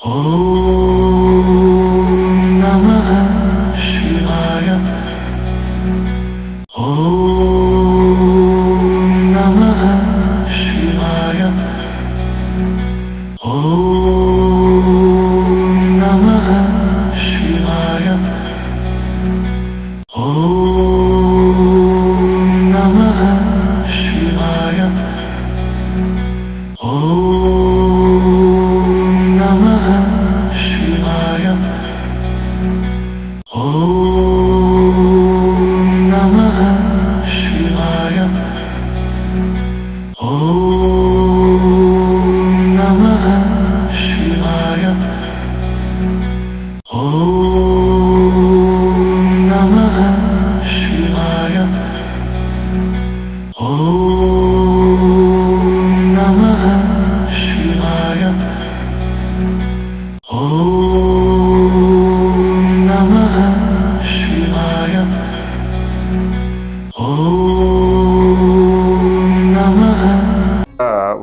Oh.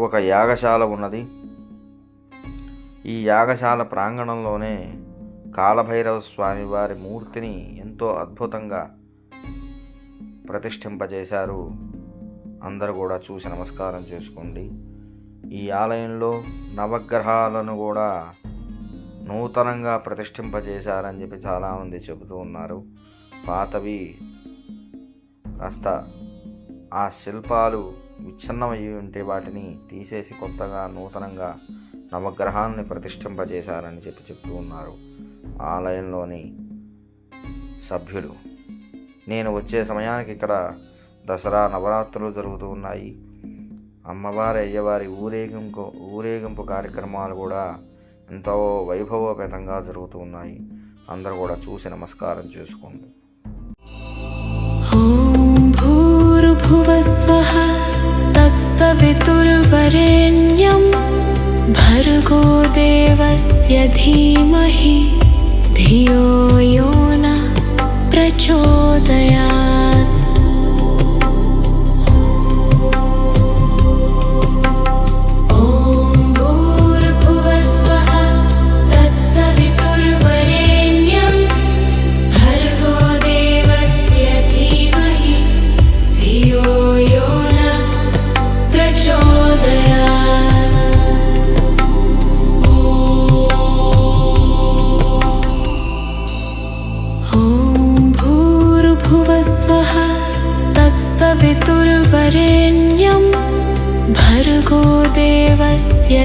ఒక యాగశాల ఉన్నది. ఈ యాగశాల ప్రాంగణంలోనే కాలభైరవ స్వామి వారి మూర్తిని ఎంతో అద్భుతంగా ప్రతిష్ఠింపజేశారు. అందరూ కూడా చూసి నమస్కారం చేసుకోండి. ఈ ఆలయంలో నవగ్రహాలను కూడా నూతనంగా ప్రతిష్ఠింపజేశారని చెప్పి చాలామంది చెబుతూ ఉన్నారు. పాతవి కాస్త ఆ శిల్పాలు విచ్ఛిన్నమయ్యి ఉంటే వాటిని తీసేసి కొత్తగా నూతనంగా నవగ్రహాన్ని ప్రతిష్ఠింపజేశారని చెప్పి చెప్తూ ఉన్నారు. ఆలయంలోని సభ్యులు. నేను వచ్చే సమయానికి ఇక్కడ దసరా నవరాత్రులు జరుగుతూ ఉన్నాయి. అమ్మవారి అయ్యవారి ఊరేగింపు ఊరేగింపు కార్యక్రమాలు కూడా ఎంతో వైభవోపేతంగా జరుగుతూ ఉన్నాయి అందరూ కూడా చూసి నమస్కారం చేసుకోండి ॐ भूर्भुवः स्वः तत्सवितुर्वरेण्यं भर्गो देवस्य धीमहि धियो यो न प्रचोदयात् भूर्भुव स्वः तत्सवितुर्वरेण्यं भर्गोदेवस्य